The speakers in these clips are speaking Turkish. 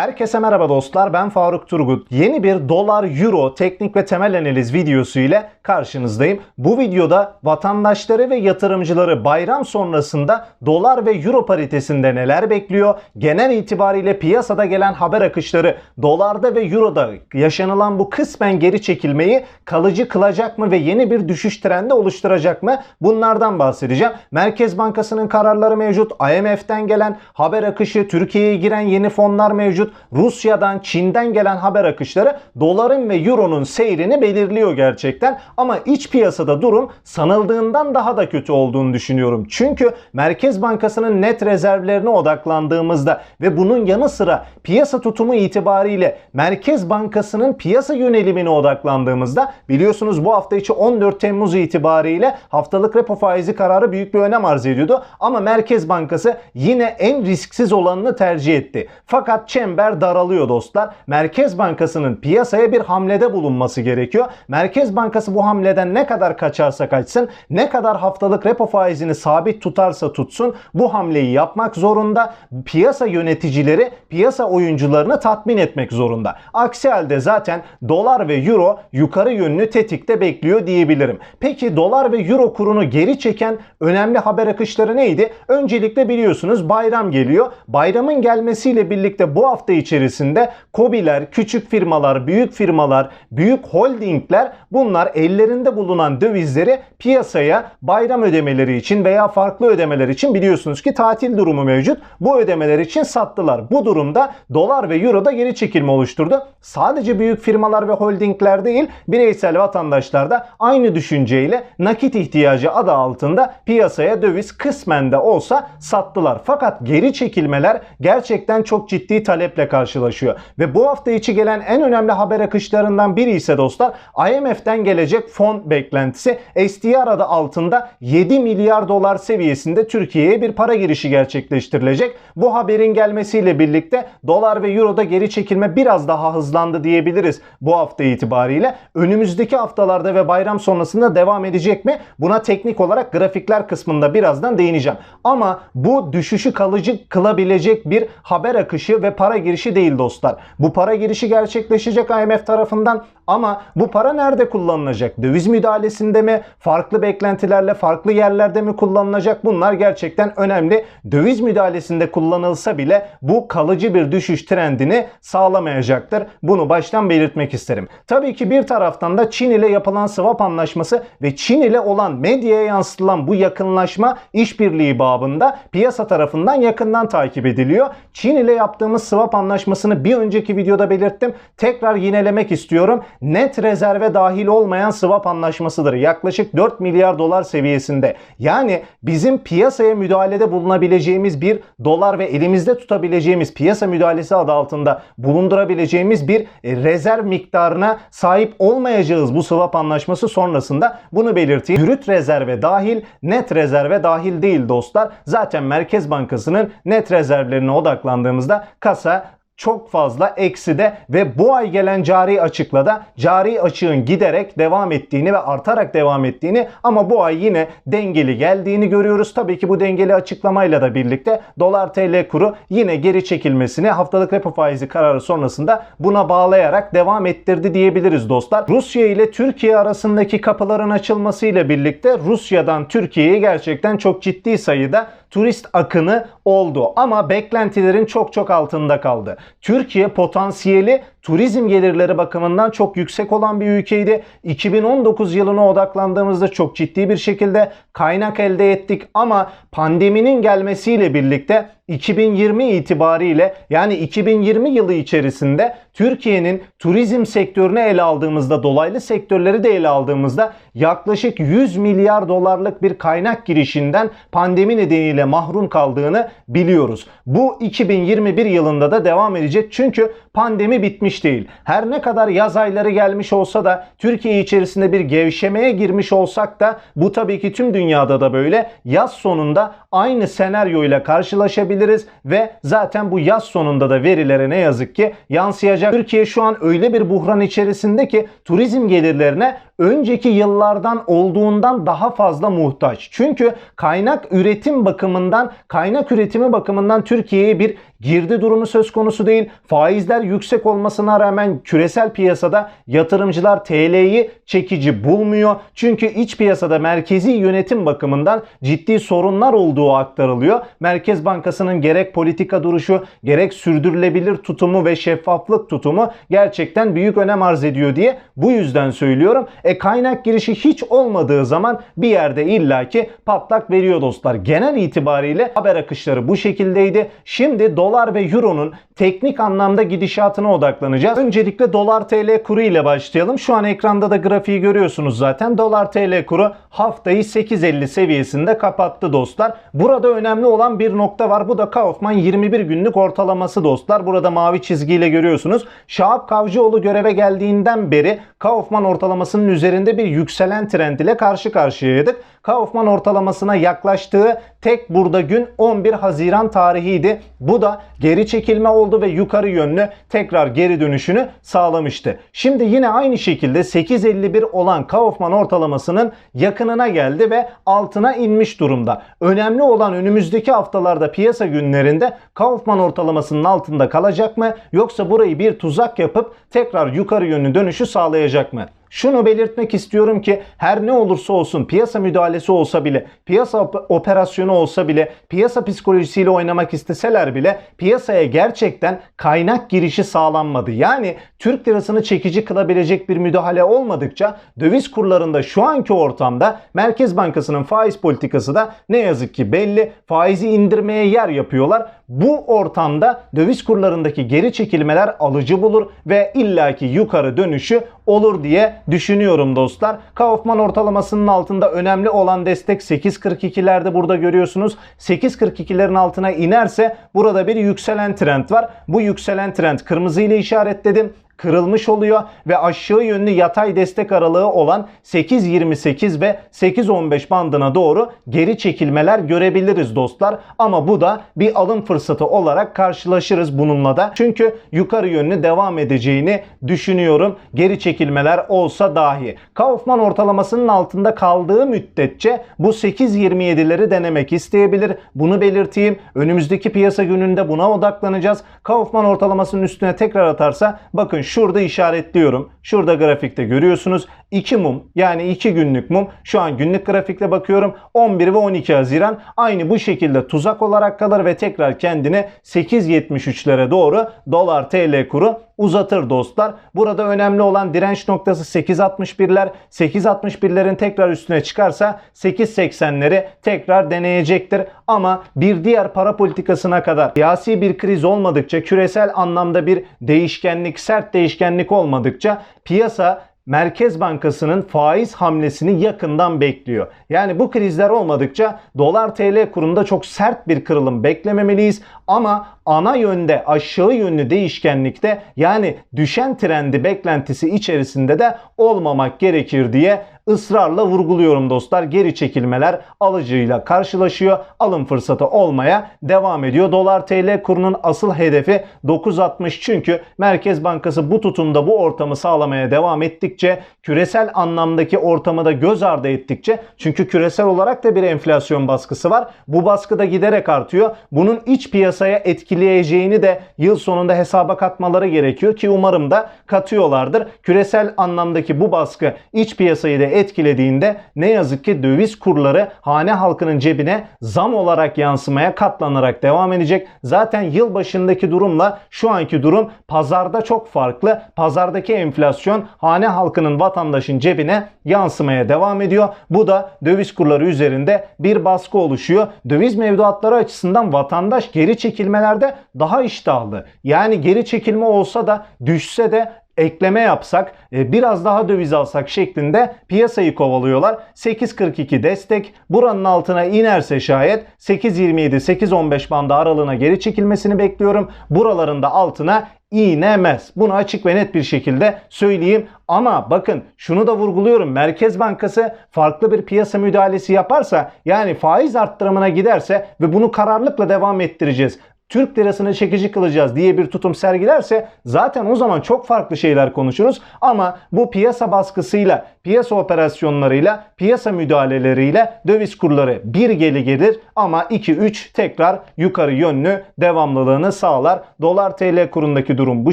Herkese merhaba dostlar ben Faruk Turgut. Yeni bir dolar euro teknik ve temel analiz videosu ile karşınızdayım. Bu videoda vatandaşları ve yatırımcıları bayram sonrasında dolar ve euro paritesinde neler bekliyor? Genel itibariyle piyasada gelen haber akışları dolarda ve euroda yaşanılan bu kısmen geri çekilmeyi kalıcı kılacak mı ve yeni bir düşüş trendi oluşturacak mı? Bunlardan bahsedeceğim. Merkez Bankası'nın kararları mevcut. IMF'den gelen haber akışı, Türkiye'ye giren yeni fonlar mevcut. Rusya'dan, Çin'den gelen haber akışları doların ve euronun seyrini belirliyor gerçekten. Ama iç piyasada durum sanıldığından daha da kötü olduğunu düşünüyorum. Çünkü Merkez Bankası'nın net rezervlerine odaklandığımızda ve bunun yanı sıra piyasa tutumu itibariyle Merkez Bankası'nın piyasa yönelimine odaklandığımızda biliyorsunuz bu hafta içi 14 Temmuz itibariyle haftalık repo faizi kararı büyük bir önem arz ediyordu. Ama Merkez Bankası yine en risksiz olanını tercih etti. Fakat çember daralıyor dostlar. Merkez Bankası'nın piyasaya bir hamlede bulunması gerekiyor. Merkez Bankası bu hamleden ne kadar kaçarsa kaçsın, ne kadar haftalık repo faizini sabit tutarsa tutsun bu hamleyi yapmak zorunda. Piyasa yöneticileri piyasa oyuncularını tatmin etmek zorunda. Aksi halde zaten dolar ve euro yukarı yönlü tetikte bekliyor diyebilirim. Peki dolar ve euro kurunu geri çeken önemli haber akışları neydi? Öncelikle biliyorsunuz bayram geliyor. Bayramın gelmesiyle birlikte bu hafta içerisinde KOBİ'ler, küçük firmalar, büyük firmalar, büyük holdingler bunlar ellerinde bulunan dövizleri piyasaya bayram ödemeleri için veya farklı ödemeler için biliyorsunuz ki tatil durumu mevcut. Bu ödemeler için sattılar. Bu durumda dolar ve euroda geri çekilme oluşturdu. Sadece büyük firmalar ve holdingler değil bireysel vatandaşlar da aynı düşünceyle nakit ihtiyacı adı altında piyasaya döviz kısmen de olsa sattılar. Fakat geri çekilmeler gerçekten çok ciddi taleple karşılaşıyor. Ve bu hafta içi gelen en önemli haber akışlarından biri ise dostlar IMF'den gelecek fon beklentisi SDR adı altında 7 milyar dolar seviyesinde Türkiye'ye bir para girişi gerçekleştirilecek. Bu haberin gelmesiyle birlikte dolar ve euroda geri çekilme biraz daha hızlandı diyebiliriz bu hafta itibariyle. Önümüzdeki haftalarda ve bayram sonrasında devam edecek mi? Buna teknik olarak grafikler kısmında birazdan değineceğim. Ama bu düşüşü kalıcı kılabilecek bir haber akışı ve para girişi değil dostlar. Bu para girişi gerçekleşecek IMF tarafından ama bu para nerede kullanılacak? Döviz müdahalesinde mi? Farklı beklentilerle farklı yerlerde mi kullanılacak? Bunlar gerçekten önemli. Döviz müdahalesinde kullanılsa bile bu kalıcı bir düşüş trendini sağlamayacaktır. Bunu baştan belirtmek isterim. Tabii ki bir taraftan da Çin ile yapılan swap anlaşması ve Çin ile olan medyaya yansıtılan bu yakınlaşma işbirliği babında piyasa tarafından yakından takip ediliyor. Çin ile yaptığımız swap anlaşmasını bir önceki videoda belirttim. Tekrar yinelemek istiyorum. Net rezerve dahil olmayan swap anlaşmasıdır. Yaklaşık 4 milyar dolar seviyesinde. Yani bizim piyasaya müdahalede bulunabileceğimiz bir dolar ve elimizde tutabileceğimiz piyasa müdahalesi adı altında bulundurabileceğimiz bir e, rezerv miktarına sahip olmayacağız bu swap anlaşması sonrasında. Bunu belirteyim. Brüt rezerve dahil, net rezerve dahil değil dostlar. Zaten Merkez Bankası'nın net rezervlerine odaklandığımızda kasa çok fazla ekside ve bu ay gelen cari açıkla da cari açığın giderek devam ettiğini ve artarak devam ettiğini ama bu ay yine dengeli geldiğini görüyoruz. Tabii ki bu dengeli açıklamayla da birlikte dolar TL kuru yine geri çekilmesini haftalık repo faizi kararı sonrasında buna bağlayarak devam ettirdi diyebiliriz dostlar. Rusya ile Türkiye arasındaki kapıların açılmasıyla birlikte Rusya'dan Türkiye'ye gerçekten çok ciddi sayıda turist akını oldu ama beklentilerin çok çok altında kaldı. Türkiye potansiyeli turizm gelirleri bakımından çok yüksek olan bir ülkeydi. 2019 yılına odaklandığımızda çok ciddi bir şekilde kaynak elde ettik ama pandeminin gelmesiyle birlikte 2020 itibariyle yani 2020 yılı içerisinde Türkiye'nin turizm sektörünü ele aldığımızda dolaylı sektörleri de ele aldığımızda yaklaşık 100 milyar dolarlık bir kaynak girişinden pandemi nedeniyle mahrum kaldığını biliyoruz. Bu 2021 yılında da devam edecek çünkü Pandemi bitmiş değil. Her ne kadar yaz ayları gelmiş olsa da Türkiye içerisinde bir gevşemeye girmiş olsak da bu tabii ki tüm dünyada da böyle. Yaz sonunda aynı senaryoyla karşılaşabiliriz ve zaten bu yaz sonunda da verilere ne yazık ki yansıyacak. Türkiye şu an öyle bir buhran içerisinde ki turizm gelirlerine önceki yıllardan olduğundan daha fazla muhtaç. Çünkü kaynak üretim bakımından, kaynak üretimi bakımından Türkiye'ye bir girdi durumu söz konusu değil. Faizler yüksek olmasına rağmen küresel piyasada yatırımcılar TL'yi çekici bulmuyor. Çünkü iç piyasada merkezi yönetim bakımından ciddi sorunlar olduğu aktarılıyor. Merkez Bankası'nın gerek politika duruşu, gerek sürdürülebilir tutumu ve şeffaflık tutumu gerçekten büyük önem arz ediyor diye bu yüzden söylüyorum. E kaynak girişi hiç olmadığı zaman bir yerde illaki patlak veriyor dostlar. Genel itibariyle haber akışları bu şekildeydi. Şimdi dolar ve euronun teknik anlamda gidişatına odaklanacağız. Öncelikle dolar TL kuru ile başlayalım. Şu an ekranda da grafiği görüyorsunuz zaten. Dolar TL kuru haftayı 8.50 seviyesinde kapattı dostlar. Burada önemli olan bir nokta var. Bu da Kaufman 21 günlük ortalaması dostlar. Burada mavi çizgiyle görüyorsunuz. Şahap Kavcıoğlu göreve geldiğinden beri Kaufman ortalamasının üzerinde bir yükselen trend ile karşı karşıyaydık. Kaufman ortalamasına yaklaştığı tek burada gün 11 Haziran tarihiydi. Bu da geri çekilme oldu ve yukarı yönlü tekrar geri dönüşünü sağlamıştı. Şimdi yine aynı şekilde 8.51 olan Kaufman ortalamasının yakınına geldi ve altına inmiş durumda. Önemli olan önümüzdeki haftalarda piyasa günlerinde Kaufman ortalamasının altında kalacak mı yoksa burayı bir tuzak yapıp tekrar yukarı yönlü dönüşü sağlayacak mı? Şunu belirtmek istiyorum ki her ne olursa olsun piyasa müdahalesi olsa bile, piyasa op- operasyonu olsa bile, piyasa psikolojisiyle oynamak isteseler bile piyasaya gerçekten kaynak girişi sağlanmadı. Yani Türk lirasını çekici kılabilecek bir müdahale olmadıkça döviz kurlarında şu anki ortamda Merkez Bankası'nın faiz politikası da ne yazık ki belli. Faizi indirmeye yer yapıyorlar. Bu ortamda döviz kurlarındaki geri çekilmeler alıcı bulur ve illaki yukarı dönüşü olur diye düşünüyorum dostlar. Kaufman ortalamasının altında önemli olan destek 8.42'lerde burada görüyorsunuz. 8.42'lerin altına inerse burada bir yükselen trend var. Bu yükselen trend kırmızı ile işaretledim kırılmış oluyor ve aşağı yönlü yatay destek aralığı olan 8.28 ve 8.15 bandına doğru geri çekilmeler görebiliriz dostlar. Ama bu da bir alım fırsatı olarak karşılaşırız bununla da. Çünkü yukarı yönlü devam edeceğini düşünüyorum. Geri çekilmeler olsa dahi. Kaufman ortalamasının altında kaldığı müddetçe bu 8.27'leri denemek isteyebilir. Bunu belirteyim. Önümüzdeki piyasa gününde buna odaklanacağız. Kaufman ortalamasının üstüne tekrar atarsa bakın şurada işaretliyorum. Şurada grafikte görüyorsunuz. 2 mum yani 2 günlük mum. Şu an günlük grafikle bakıyorum. 11 ve 12 Haziran aynı bu şekilde tuzak olarak kalır ve tekrar kendini 8.73'lere doğru dolar TL kuru uzatır dostlar. Burada önemli olan direnç noktası 8.61'ler. 8.61'lerin tekrar üstüne çıkarsa 8.80'leri tekrar deneyecektir. Ama bir diğer para politikasına kadar siyasi bir kriz olmadıkça, küresel anlamda bir değişkenlik, sert değişkenlik olmadıkça piyasa Merkez Bankası'nın faiz hamlesini yakından bekliyor. Yani bu krizler olmadıkça dolar TL kurunda çok sert bir kırılım beklememeliyiz ama ana yönde aşağı yönlü değişkenlikte yani düşen trendi beklentisi içerisinde de olmamak gerekir diye ısrarla vurguluyorum dostlar. Geri çekilmeler alıcıyla karşılaşıyor. Alım fırsatı olmaya devam ediyor. Dolar TL kurunun asıl hedefi 9.60 çünkü Merkez Bankası bu tutumda bu ortamı sağlamaya devam ettikçe küresel anlamdaki ortamı da göz ardı ettikçe çünkü küresel olarak da bir enflasyon baskısı var. Bu baskı da giderek artıyor. Bunun iç piyasaya etkileyeceğini de yıl sonunda hesaba katmaları gerekiyor ki umarım da katıyorlardır. Küresel anlamdaki bu baskı iç piyasayı da etkilediğinde ne yazık ki döviz kurları hane halkının cebine zam olarak yansımaya katlanarak devam edecek. Zaten yıl başındaki durumla şu anki durum pazarda çok farklı. Pazardaki enflasyon hane halkının vatandaşın cebine yansımaya devam ediyor. Bu da döviz kurları üzerinde bir baskı oluşuyor. Döviz mevduatları açısından vatandaş geri çekilmelerde daha iştahlı. Yani geri çekilme olsa da düşse de ekleme yapsak, e, biraz daha döviz alsak şeklinde piyasayı kovalıyorlar. 8.42 destek. Buranın altına inerse şayet 8.27-8.15 bandı aralığına geri çekilmesini bekliyorum. Buralarında altına inemez. Bunu açık ve net bir şekilde söyleyeyim. Ama bakın şunu da vurguluyorum. Merkez Bankası farklı bir piyasa müdahalesi yaparsa yani faiz arttırımına giderse ve bunu kararlılıkla devam ettireceğiz. Türk lirasını çekici kılacağız diye bir tutum sergilerse zaten o zaman çok farklı şeyler konuşuruz. Ama bu piyasa baskısıyla, piyasa operasyonlarıyla, piyasa müdahaleleriyle döviz kurları bir geli gelir ama 2-3 tekrar yukarı yönlü devamlılığını sağlar. Dolar TL kurundaki durum bu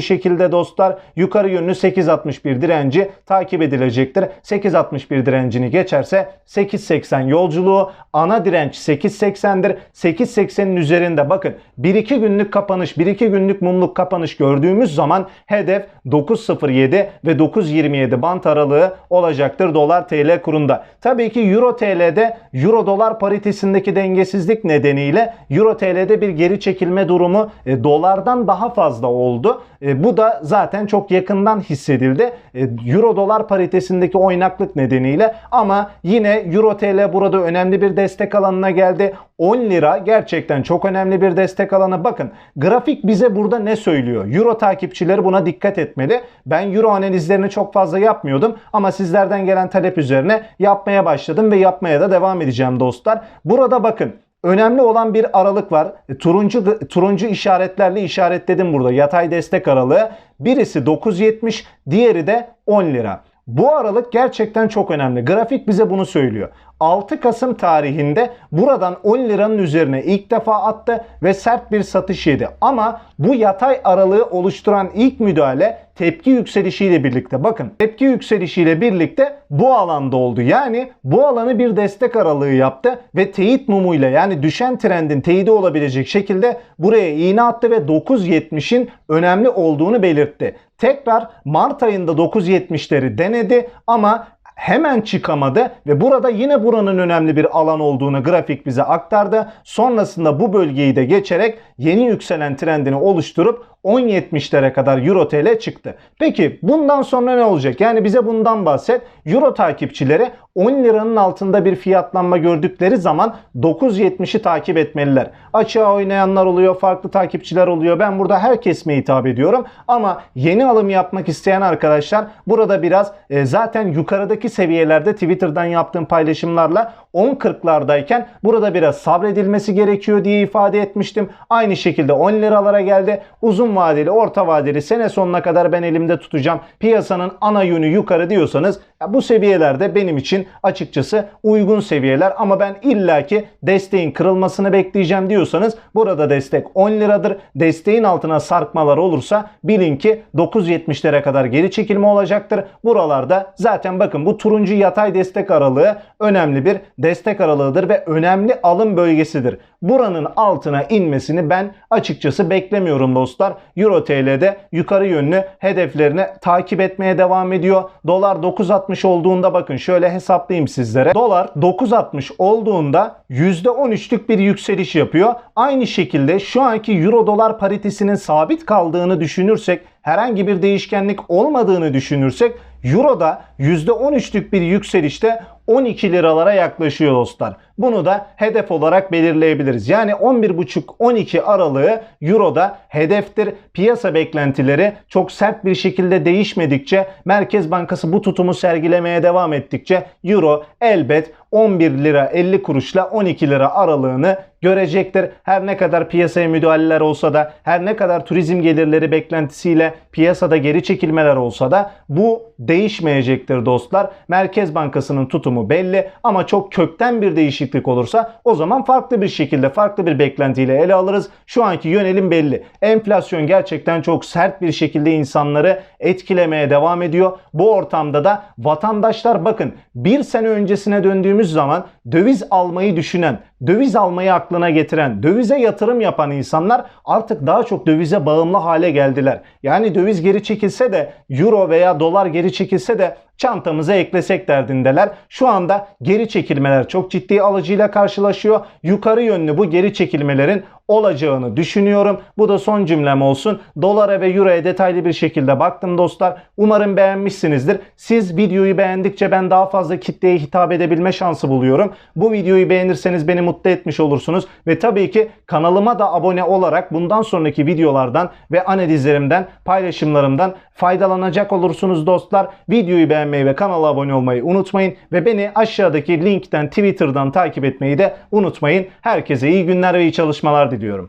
şekilde dostlar. Yukarı yönlü 8.61 direnci takip edilecektir. 8.61 direncini geçerse 8.80 yolculuğu ana direnç 8.80'dir. 8.80'in üzerinde bakın 1-2 günlük kapanış, 1-2 günlük mumluk kapanış gördüğümüz zaman hedef 9.07 ve 9.27 bant aralığı olacaktır dolar TL kurunda. Tabii ki euro TL'de euro dolar paritesindeki dengesizlik nedeniyle euro TL'de bir geri çekilme durumu e, dolardan daha fazla oldu. E, bu da zaten çok yakından hissedildi. E, euro dolar paritesindeki oynaklık nedeniyle ama yine euro TL burada önemli bir destek alanına geldi. 10 lira gerçekten çok önemli bir destek alanı. Bakın grafik bize burada ne söylüyor? Euro takipçileri buna dikkat etmeli. Ben euro analizlerini çok fazla yapmıyordum ama sizlerden gelen talep üzerine yapmaya başladım ve yapmaya da devam edeceğim dostlar. Burada bakın Önemli olan bir aralık var. E, Turuncu turuncu işaretlerle işaretledim burada. Yatay destek aralığı. Birisi 9.70, diğeri de 10 lira. Bu aralık gerçekten çok önemli. Grafik bize bunu söylüyor. 6 Kasım tarihinde buradan 10 liranın üzerine ilk defa attı ve sert bir satış yedi. Ama bu yatay aralığı oluşturan ilk müdahale tepki yükselişiyle birlikte bakın tepki yükselişiyle birlikte bu alanda oldu. Yani bu alanı bir destek aralığı yaptı ve teyit mumuyla yani düşen trendin teyidi olabilecek şekilde buraya iğne attı ve 9.70'in önemli olduğunu belirtti. Tekrar Mart ayında 9.70'leri denedi ama hemen çıkamadı ve burada yine buranın önemli bir alan olduğunu grafik bize aktardı. Sonrasında bu bölgeyi de geçerek yeni yükselen trendini oluşturup 10.70'lere kadar Euro TL çıktı. Peki bundan sonra ne olacak? Yani bize bundan bahset. Euro takipçileri 10 liranın altında bir fiyatlanma gördükleri zaman 9.70'i takip etmeliler. Açığa oynayanlar oluyor, farklı takipçiler oluyor. Ben burada her kesime hitap ediyorum. Ama yeni alım yapmak isteyen arkadaşlar burada biraz e, zaten yukarıdaki seviyelerde Twitter'dan yaptığım paylaşımlarla 10.40'lardayken burada biraz sabredilmesi gerekiyor diye ifade etmiştim. Aynı şekilde 10 liralara geldi. Uzun vadeli, orta vadeli sene sonuna kadar ben elimde tutacağım. Piyasanın ana yönü yukarı diyorsanız ya bu seviyelerde benim için açıkçası uygun seviyeler ama ben illaki desteğin kırılmasını bekleyeceğim diyorsanız burada destek 10 liradır. Desteğin altına sarkmalar olursa bilin ki 9.70'lere kadar geri çekilme olacaktır. Buralarda zaten bakın bu turuncu yatay destek aralığı önemli bir destek aralığıdır ve önemli alım bölgesidir. Buranın altına inmesini ben açıkçası beklemiyorum dostlar. Euro TL'de yukarı yönlü hedeflerini takip etmeye devam ediyor. Dolar 9.60 olduğunda bakın şöyle hesaplayayım sizlere. Dolar 9.60 olduğunda %13'lük bir yükseliş yapıyor. Aynı şekilde şu anki Euro dolar paritesinin sabit kaldığını düşünürsek herhangi bir değişkenlik olmadığını düşünürsek Euro'da %13'lük bir yükselişte 12 liralara yaklaşıyor dostlar. Bunu da hedef olarak belirleyebiliriz. Yani 11.5-12 aralığı Euro'da hedeftir. Piyasa beklentileri çok sert bir şekilde değişmedikçe Merkez Bankası bu tutumu sergilemeye devam ettikçe Euro elbet 11 lira 50 kuruşla 12 lira aralığını görecektir. Her ne kadar piyasaya müdahaleler olsa da her ne kadar turizm gelirleri beklentisiyle piyasada geri çekilmeler olsa da bu değişmeyecektir dostlar. Merkez Bankası'nın tutumu belli ama çok kökten bir değişiklik olursa o zaman farklı bir şekilde farklı bir beklentiyle ele alırız. Şu anki yönelim belli. Enflasyon gerçekten çok sert bir şekilde insanları etkilemeye devam ediyor. Bu ortamda da vatandaşlar bakın bir sene öncesine döndüğümüz zaman döviz almayı düşünen, döviz almayı aklına getiren, dövize yatırım yapan insanlar artık daha çok dövize bağımlı hale geldiler. Yani döviz geri çekilse de euro veya dolar geri çekilse de çantamıza eklesek derdindeler. Şu anda geri çekilmeler çok ciddi alıcıyla karşılaşıyor. Yukarı yönlü bu geri çekilmelerin olacağını düşünüyorum. Bu da son cümlem olsun. Dolara ve euroya detaylı bir şekilde baktım dostlar. Umarım beğenmişsinizdir. Siz videoyu beğendikçe ben daha fazla kitleye hitap edebilme şansı buluyorum. Bu videoyu beğenirseniz beni mutlu etmiş olursunuz. Ve tabii ki kanalıma da abone olarak bundan sonraki videolardan ve analizlerimden, paylaşımlarımdan faydalanacak olursunuz dostlar. Videoyu beğenmeyi ve kanala abone olmayı unutmayın. Ve beni aşağıdaki linkten Twitter'dan takip etmeyi de unutmayın. Herkese iyi günler ve iyi çalışmalar diliyorum.